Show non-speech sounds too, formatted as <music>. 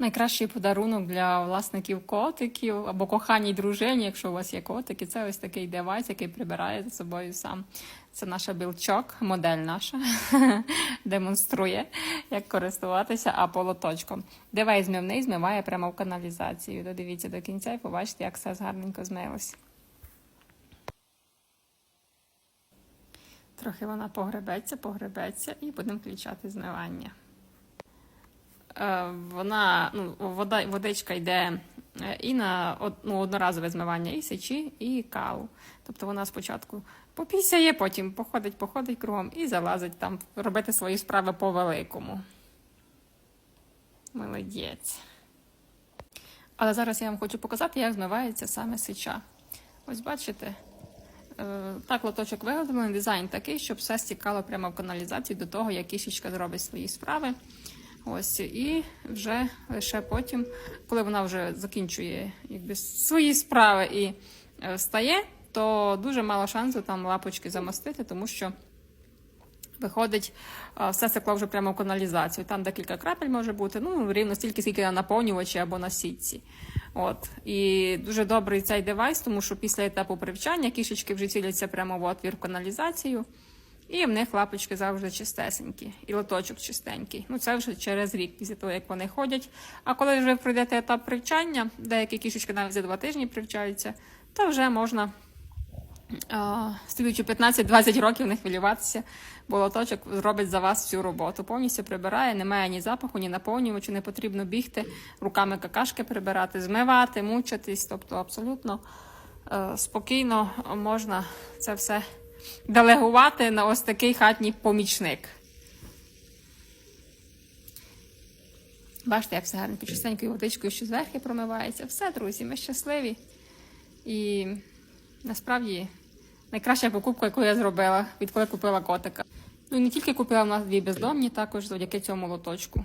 Найкращий подарунок для власників котиків або коханій дружині, якщо у вас є котики, це ось такий девайс, який прибирає за собою сам. Це наша білчок, модель наша <laughs> демонструє, як користуватися аполоточком. Девайс змивний змиває прямо в каналізацію. Додивіться до кінця і побачите, як все гарненько змилось. Трохи вона погребеться, погребеться і будемо включати змивання. Е, Вона, ну, вода, водичка йде е, і на ну, одноразове змивання і сечі, і каву. Тобто вона спочатку попісяє, потім походить, походить кругом і залазить там робити свої справи по великому. Молодець. Але зараз я вам хочу показати, як змивається саме сеча. Ось бачите, Е, Так, лоточок виготовлений, дизайн такий, щоб все стікало прямо в каналізацію до того, як кішечка зробить свої справи. Ось, і вже лише потім, коли вона вже закінчує якби, свої справи і е, встає, то дуже мало шансу там лапочки замостити, тому що виходить все стекло вже прямо в каналізацію. Там декілька крапель може бути, ну рівно стільки, скільки на наповнювачі або на сітці. От. І дуже добрий цей девайс, тому що після етапу привчання кішечки вже ціляться прямо в отвір в каналізацію, і в них лапочки завжди чистесенькі, і лоточок чистенький. Ну це вже через рік, після того, як вони ходять. А коли вже пройдете етап привчання, деякі кішечки навіть за два тижні привчаються, то вже можна слідуючи 15-20 років не хвилюватися, бо лоточок зробить за вас всю роботу. Повністю прибирає, немає ні запаху, ні наповнювачу, не потрібно бігти, руками какашки прибирати, змивати, мучитись. Тобто абсолютно е, спокійно можна це все делегувати на ось такий хатній помічник. Бачите, як все гарно чистенькою водичкою, що зверхи промивається. Все, друзі, ми щасливі. І насправді найкраща покупка, яку я зробила, відколи купила котика. Ну і не тільки купила в нас дві бездомні, також завдяки цьому лоточку.